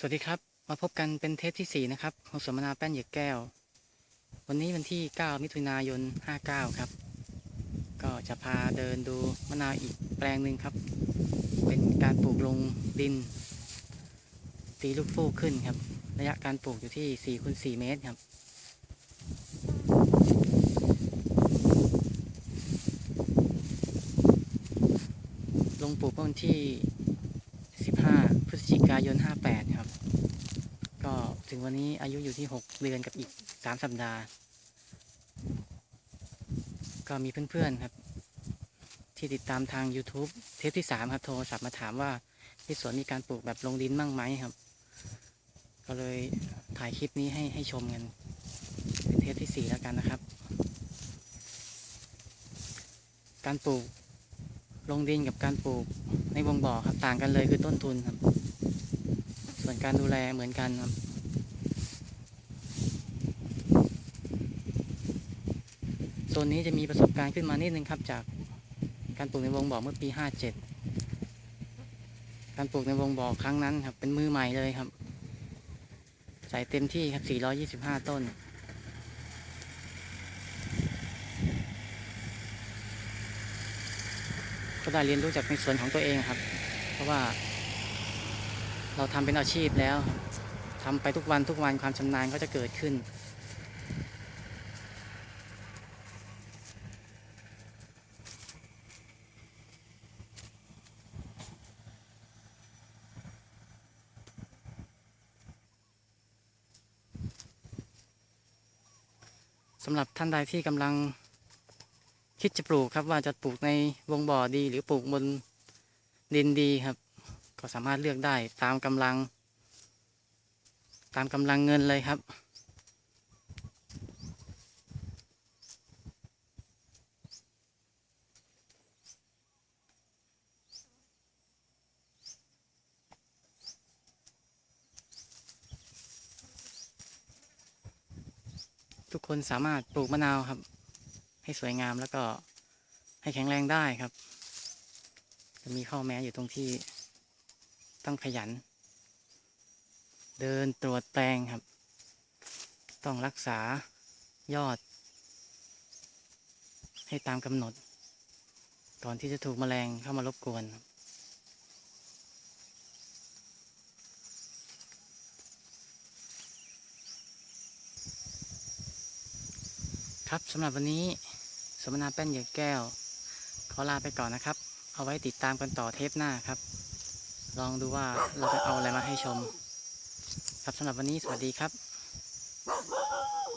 สวัสดีครับ มาพบกันเป็นเทปที่ 4 นะครับของสมนาแป้นเหยือกแก้ว วันนี้วันที่ 9 มิถุนายน 59 ครับ ก็จะพาเดินดูมะนาวอีกแปลงหนึ่งครับ เป็นการปลูกลงดิน ตีลูกฟูกขึ้นครับ ระยะการปลูกอยู่ที่4คูณ4เมตรครับ ลงปลูกเมื่อวันที่ กายน 58 ครับ ก็ถึงวันนี้อายุอยู่ที่ 6 เดือนกับอีก 3 สัปดาห์ ก็มีเพื่อนๆครับ ที่ติดตามทาง YouTube เทปที่ 3 ครับ โทรศัพท์มาถามว่าที่สวนมีการปลูกแบบลงดินมั่งไหมครับ ก็เลยถ่ายคลิปนี้ให้ให้ชมกันเป็นเทปที่ 4 แล้วกันนะครับ การปลูกลงดินกับการปลูกในวงบ่อครับต่างกันเลยคือต้นทุนครับ ส่วนการดูแลเหมือนกันครับโซนนี้จะมีประสบการณ์ขึ้นมานิดนึงครับ จากการปลูกในวงบ่อเมื่อปี 57 การปลูกในวงบ่อครั้งนั้นครับ เป็นมือใหม่เลยครับ ใส่เต็มที่ครับ 425 ต้นก็ได้เรียนรู้จากในสวนของตัวเองครับ เพราะว่า เราทำเป็นอาชีพแล้วทำไปทุกวันทุกวันความชำนาญก็จะเกิดขึ้น สำหรับท่านใดที่กำลังคิดจะปลูกครับว่าจะปลูกในวงบ่อดีหรือปลูกบนดินดีครับ ก็สามารถเลือกได้ตามกำลัง ตามกำลังเงินเลยครับ ทุกคนสามารถปลูกมะนาวครับ ให้สวยงามแล้วก็ให้แข็งแรงได้ครับ จะมีข้อแม้อยู่ตรงที่ ต้องขยัน เดินตรวจแปลงครับ ต้องรักษายอด ให้ตามกำหนด ก่อนที่จะถูกแมลงเข้ามารบกวนครับครับสำหรับวันนี้สมนาแป้นเหยือกแก้ว ขอลาไปก่อนนะครับ เอาไว้ติดตามกันต่อเทปหน้าครับ ลองดูว่าเราจะเอาอะไรมาให้ชม ครับสำหรับวันนี้สวัสดีครับ